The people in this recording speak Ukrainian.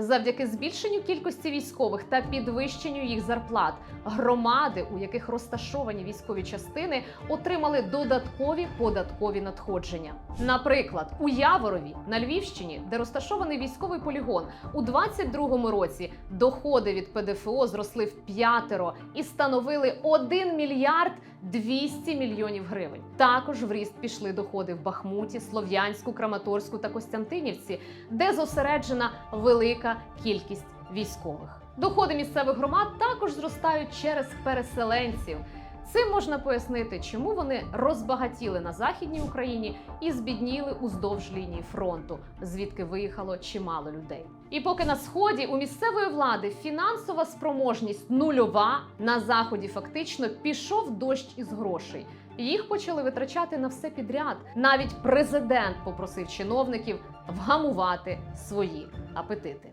Завдяки збільшенню кількості військових та підвищенню їх зарплат, громади, у яких розташовані військові частини, отримали додаткові податкові надходження. Наприклад, у Яворові на Львівщині, де розташований військовий полігон, у 22-му році доходи від ПДФО зросли в п'ятеро і становили 1 мільярд 200 мільйонів гривень. Також в ріст пішли доходи в Бахмуті, Слов'янську, Краматорську та Костянтинівці, де зосереджена велика кількість військових. Доходи місцевих громад також зростають через переселенців. Цим можна пояснити, чому вони розбагатіли на західній Україні і збідніли уздовж лінії фронту, звідки виїхало чимало людей. І поки на сході у місцевої влади фінансова спроможність нульова, на заході фактично пішов дощ із грошей. Їх почали витрачати на все підряд. Навіть президент попросив чиновників вгамувати свої апетити.